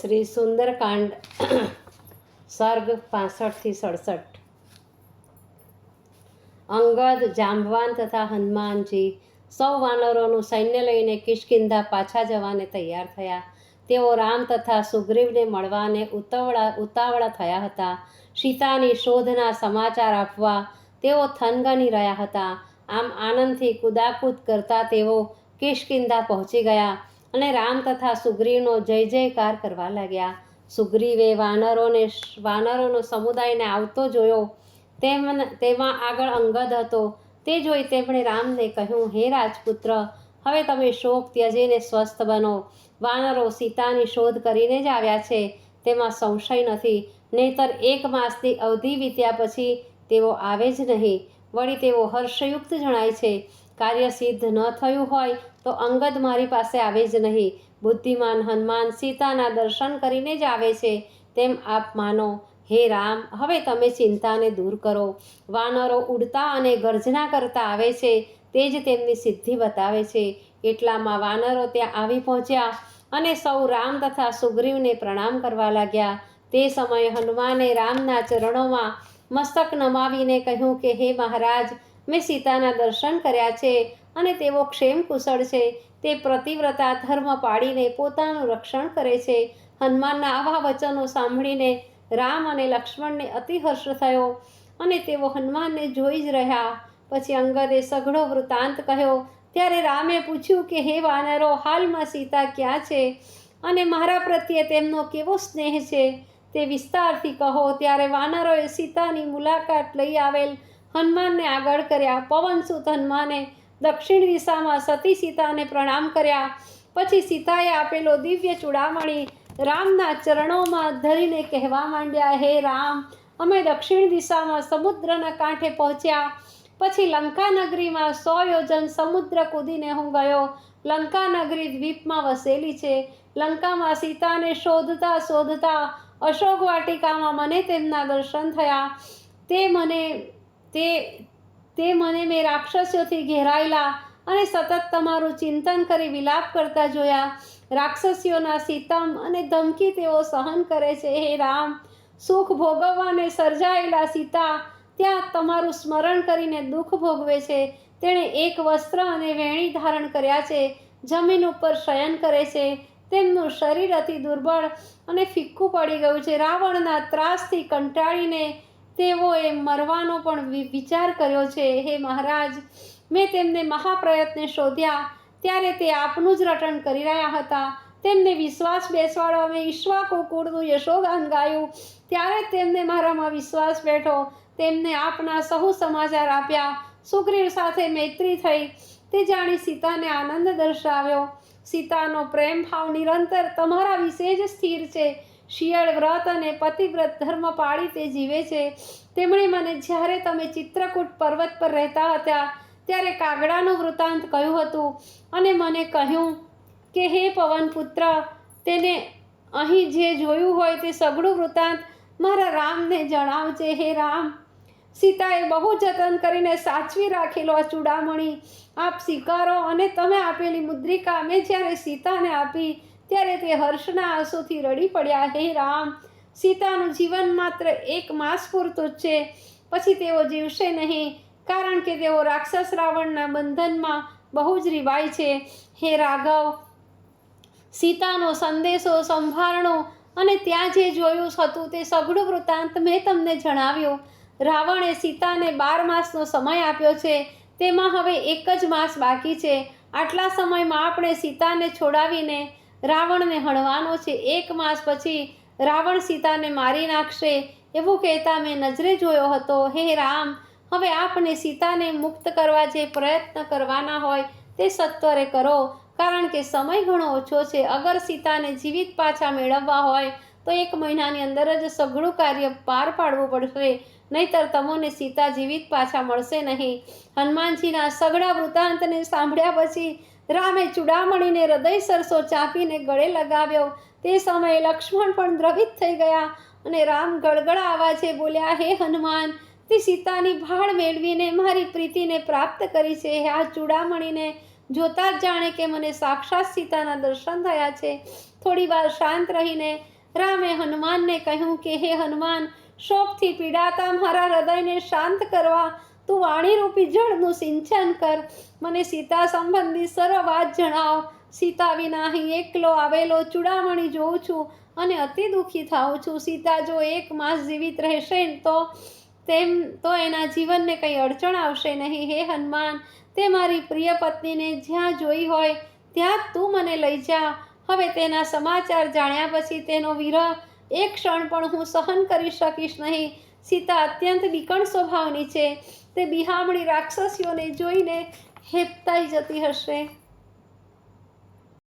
શ્રી સુંદરકાંડ સર્ગ પાસઠથી સડસઠ. અંગદ, જાંબવાન તથા હનુમાનજી સૌ વાનરોનું સૈન્ય લઈને કિષ્કિંધા પાછા જવાને તૈયાર થયા. તેઓ રામ તથા સુગ્રીવને મળવાને ઉતાવળા ઉતાવળા થયા હતા. સીતાની શોધના સમાચાર આપવા તેઓ થનગની રહ્યા હતા. આમ આનંદથી કુદાકૂદ કરતા તેઓ કિશ્કિંધા પહોંચી ગયા. અને રામ તથા સુગ્રીવનો જય જયકાર કરવા લાગ્યા. સુગ્રીવે વાનરોને વાનરોનો સમુદાયને આવતો જોયો. તેમ તેમાં આગળ અંગદ હતો. તે જોઈ તેમણે રામને કહ્યું, હે રાજપુત્ર, હવે તમે શોક ત્યજીને સ્વસ્થ બનો. વાનરો સીતાની શોધ કરીને જ આવ્યા છે. તેમાં સંશય નથી. નહીતર એક માસની અવધિ વીત્યા પછી તેઓ આવે જ નહીં. વળી તેઓ હર્ષયુક્ત જણાય છે. કાર્ય સિદ્ધ ન થયું હોય તો અંગદ મારી પાસે આવે જ નહીં. બુદ્ધિમાન હનુમાન સીતાના દર્શન કરીને જ આવે છે. તેમ આપ માનો, હે રામ, હવે તમે ચિંતાને દૂર કરો. વાનરો ઉડતા અને ગર્જના કરતા આવે છે. તે જ તેમની સિદ્ધિ બતાવે છે. એટલામાં વાનરો ત્યાં આવી પહોંચ્યા અને સૌ રામ તથા સુગ્રીવને પ્રણામ કરવા લાગ્યા. તે સમયે હનુમાને રામના ચરણોમાં મસ્તક નમાવીને કહ્યું કે, હે મહારાજ મેં સીતાના દર્શન કર્યા છે અને તેઓ ક્ષેમ કુશળ છે. તે પ્રતિવ્રતા ધર્મ પાડીને પોતાનું રક્ષણ કરે છે. હનુમાનના આવા વચનો સાંભળીને રામ અને લક્ષ્મણને અતિહર્ષ થયો અને તેઓ હનુમાનને જોઈ જ રહ્યા. પછી અંગદે સઘળો વૃત્તાંત કહ્યો, ત્યારે રામે પૂછ્યું કે, હે વાનરો, હાલમાં સીતા ક્યાં છે? અને મારા પ્રત્યે તેમનો કેવો સ્નેહ છે? તે વિસ્તારથી કહો, ત્યારે વાનરોએ સીતાની મુલાકાત લઈ આવેલ હનુમાનને આગળ કર્યા પવનસુત હનુમાને દક્ષિણ દિશામાં સતી સીતાને પ્રણામ કર્યા. પછી સીતાએ આપેલો દિવ્ય ચૂડામણી રામના ચરણોમાં ધરીને કહેવા માંડ્યા, હે રામ, અમે દક્ષિણ દિશામાં સમુદ્રના કાંઠે પહોંચ્યા. પછી લંકા નગરીમાં સો યોજન સમુદ્ર કૂદીને હું ગયો. લંકા નગરી દ્વીપમાં વસેલી છે. લંકામાં સીતાને શોધતા શોધતા અશોક વાટિકામાં મને તેમના દર્શન થયા. તે મને તે તે મને મેં રાક્ષસીઓથી ઘેરાયેલા અને સતત તમારું ચિંતન કરી વિલાપ કરતા જોયા. રાક્ષસીઓના સીતમ અને ધમકી તેઓ સહન કરે છે. હે રામ, સુખ ભોગવવાને સર્જાયેલા સીતા ત્યાં તમારું સ્મરણ કરીને દુઃખ ભોગવે છે. તેણે એક વસ્ત્ર અને વેણી ધારણ કર્યા છે. જમીન ઉપર શયન કરે છે. તેમનું શરીર અતિ દુર્બળ અને ફિક્કું પડી ગયું છે. રાવણના ત્રાસથી કંટાળીને તેઓએ મરવાનો પણ વિચાર કર્યો છે. હે મહારાજ, મેં તેમને મહાપ્રયત્ને શોધ્યા, ત્યારે તે આપનું જ રટણ કરી રહ્યા હતા. તેમને વિશ્વાસ બેસવાડવા મેં ઈશ્વા કુળનું યશોગાન ગાયું. ત્યારે તેમને મારામાં વિશ્વાસ બેઠો. તેમને આપના સહુ સમાચાર આપ્યા. સુગ્રીવ સાથે મૈત્રી થઈ. તે જાણી સીતાને આનંદ દર્શાવ્યો. સીતાનો પ્રેમ ભાવ નિરંતર તમારા વિશે જ સ્થિર છે. શિયળ વ્રત અને પતિવ્રત ધર્મ પાળી તે જીવે છે. તેમણે મને જ્યારે તમે ચિત્રકૂટ પર્વત પર રહેતા હતા, ત્યારે કાગડાનું વૃત્તાંત કહ્યું હતું અને મને કહ્યું કે, હે પવનપુત્ર તેને અહીં જે જોયું હોય તે સગડું વૃત્તાંત મારા રામને જણાવજે, હે રામ. સીતાએ બહુ જતન કરીને સાચવી રાખેલો આ ચૂડામણી. આપ સ્વીકારો અને તમે આપેલી મુદ્રિકા મેં જ્યારે સીતાને આપી ત્યારે તે હર્ષના આંસુથી રડી પડ્યા. હે રામ, સીતાનું જીવન માત્ર એક માસ પૂરતું જ છે. પછી તેઓ જીવશે નહીં, કારણ કે તેઓ રાક્ષસ રાવણના બંધનમાં બહુ જ રીવાય છે. હે રાઘવ, સીતાનો સંદેશો સંભાળણો અને ત્યાં જે જોયું હતું તે સઘળું વૃત્તાંત મેં તમને જણાવ્યું. રાવણે સીતાને બાર માસનો સમય આપ્યો છે. તેમાં હવે એક જ માસ બાકી છે. આટલા સમયમાં આપણે સીતાને છોડાવીને રાવણને હણવાનો છે. એક માસ પછી રાવણ સીતાને મારી નાખશે. એવું કહેતા મેં નજરે જોયો હતો. હે રામ, હવે આપને સીતાને મુક્ત કરવા જે પ્રયત્ન કરવાના હોય તે સત્વરે કરો. કારણ કે સમય ઘણો ઓછો છે. અગર સીતાને જીવિત પાછા મેળવવા હોય, તો એક મહિનાની અંદર જ સઘળું કાર્ય પાર પાડવું પડશે. નહીતર તમોને સીતા જીવિત પાછા મળશે નહીં. હનુમાનજીના સઘળા વૃત્તાંતને સાંભળ્યા પછી રામે ચૂડામણીને હૃદય સરસો ચાપીને ગળે લગાવ્યો. તે સમયે લક્ષ્મણ પણ દ્રવિત થઈ ગયા અને રામ ગળગળા અવાજે બોલ્યા, હે હનુમાન, તે સીતાની ભાળ મેળવીને મારી પ્રીતિને પ્રાપ્ત કરી છે. આ ચૂડામણીને જોતાં જ જાણે કે મને સાક્ષાત સીતાના દર્શન થયા છે. થોડી વાર શાંત રહીને રામે હનુમાનને કહ્યું કે, હે હનુમાન, શોકથી પીડાતા મારા હૃદયને શાંત કરવા તું વાણીરૂપી જળનું સિંચન કર. મને સીતા સંબંધી સર્વ વાત જણાવ. સીતા વિના અહીં એકલો આવેલો ચૂડામણી જોઉં છું અને અતિ દુઃખી થાઉં છું. સીતા જો એક માસ જીવિત રહેશે તો તેમ, તો એના જીવનને કંઈ અડચણ આવશે નહીં. હે હનુમાન, તે મારી પ્રિય પત્નીને જ્યાં જોઈ હોય ત્યાં તું મને લઈ જા. હવે તેના સમાચાર જાણ્યા પછી તેનો વિરહ એક ક્ષણ પણ હું સહન કરી શકીશ નહીં. સીતા અત્યંત બીકણ સ્વભાવની છે. તે બિહામણી રાક્ષસીઓને જોઈને હેપતાઈ જતી હશે.